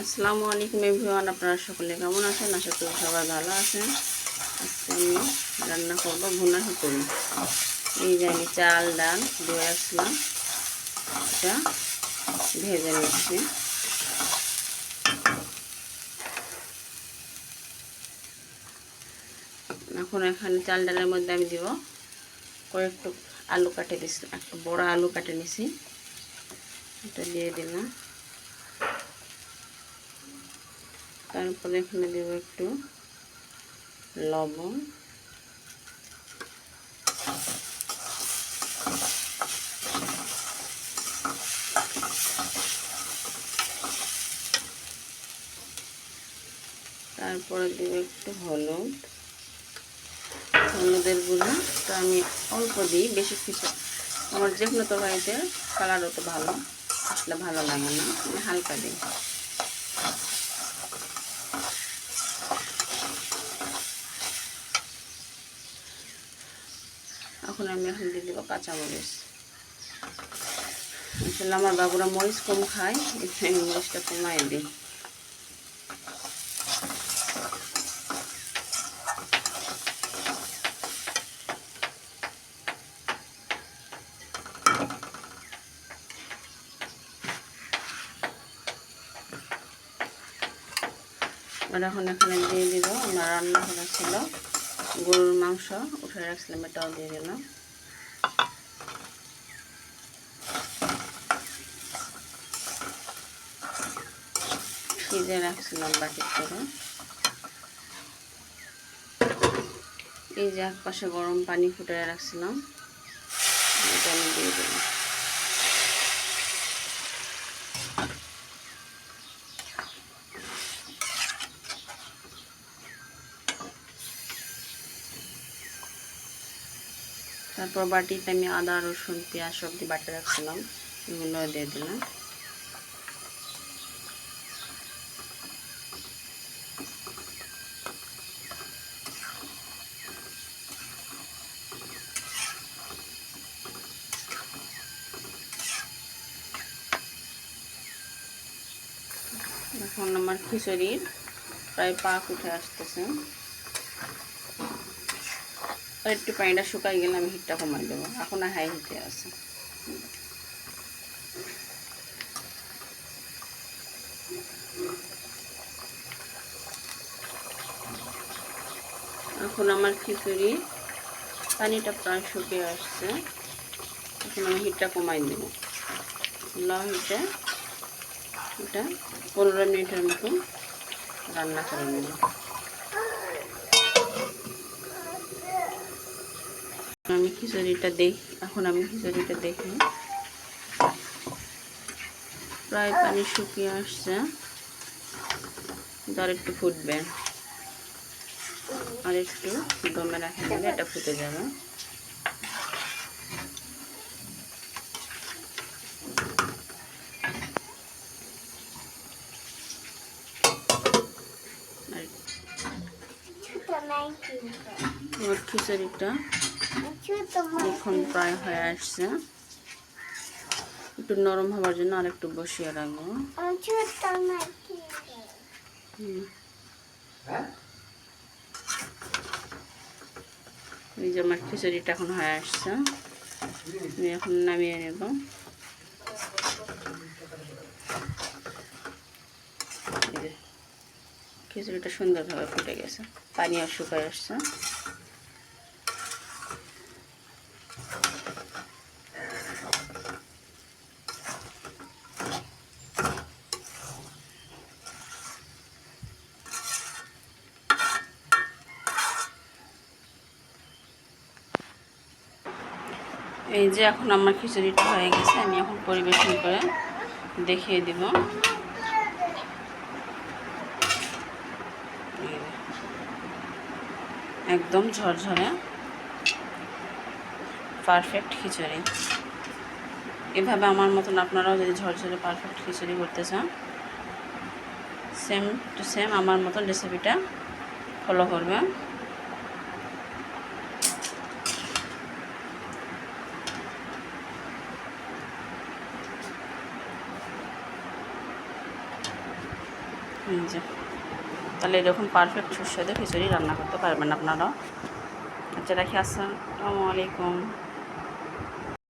আসসালামু আলাইকুম এভরিওয়ান, আপনারা সকলে কেমন আছেন? আশা করি সবাই ভালো আছেন। আজকে আমি রান্না করব ভুনা খিচুড়ি এই যে আমি চাল, ডাল ধুয়ে আসলাম। এটা ভেজে নিচ্ছি। এখন এখানে চাল, ডালের মধ্যে আমি দিব কয়েকটু আলু কাটে দিচ্ছি একটা বড় আলু কাটে নিছি। এটা দিয়ে দিলাম। তারপরে এখানে দেব একটু লবণ। তারপরে দেব একটু হলুদ। হলুদের তো আমি অল্প দিই, বেশি কিছু আমার যে কোনো তরকারিতে কালার অত ভালো আসলে ভালো লাগে না হালকা দিই। এখন আমি এখন দিয়ে দেবো কাঁচামরিচ আসলে আমার বাবুরা মরিচ কম খায় আমি মরিচটা কমাই দিই। এখন এখানে দিয়ে দিব, আমার রান্না করা ছিল। গরুর মাংস উঠে রাখছিলাম এটাও দিয়ে দিলাম। ফ্রিজে রাখছিলাম বাটির করে। এই যে এক পাশে গরম পানি ফুটে রাখছিলাম, এটা আমি দিয়ে দিলাম। তারপর বাটিতে আমি আদা, রসুন, পেঁয়াজ সবজি বাটে রাখছিলাম। এগুলো দিয়ে দিলাম। এখন আমার খিচুড়ির প্রায় পাক উঠে আসতেছে। একটু পানিটা শুকাই গেলে আমি হিটটা কমাই দেবো। এখন হাই হিটে আছে। এখন আমার খিচুড়ি, পানিটা প্রায় শুকিয়ে আসছে। এখন আমি হিটটা কমাই দেব। ল হিটে এটা পনেরো মিনিটের মতো রান্না করে নেব। আমি খিচুড়িটা দেখ এখন আমি খিচুড়িটা দেখি। প্রায় পানি শুকিয়ে আসছে। আর একটু ফুটবে। আর একটু দমে রাখা গেলে এটা ফুটে যাবে। আমার খিচুড়িটা এখন প্রায় হয়ে আসছে। একটু নরম হওয়ার জন্য আর একটু বসিয়ে রাখব। এই যে আমার খিচুড়িটা এখন হয়ে আসছে। আমি এখন নামিয়ে নেব। খিচুড়িটা সুন্দরভাবে ফুটে গেছে। পানিও শুকায় আসছে। এই যে এখন আমার খিচুড়িটা হয়ে গেছে, আমি এখন পরিবেশন করে দেখিয়ে দিব। একদম ঝরঝরে পারফেক্ট খিচুড়ি। এভাবে আমার মতন আপনারাও যদি ঝরঝরে পারফেক্ট খিচুড়ি করতে চান সেম টু সেম আমার মতন রেসিপিটা ফলো করবেন। যে তাহলে এরকম পারফেক্ট সুস্বাদু খিচুড়ি রান্না করতে পারবেন আপনারাও। আচ্ছা রাখি আসসালামু আলাইকুম।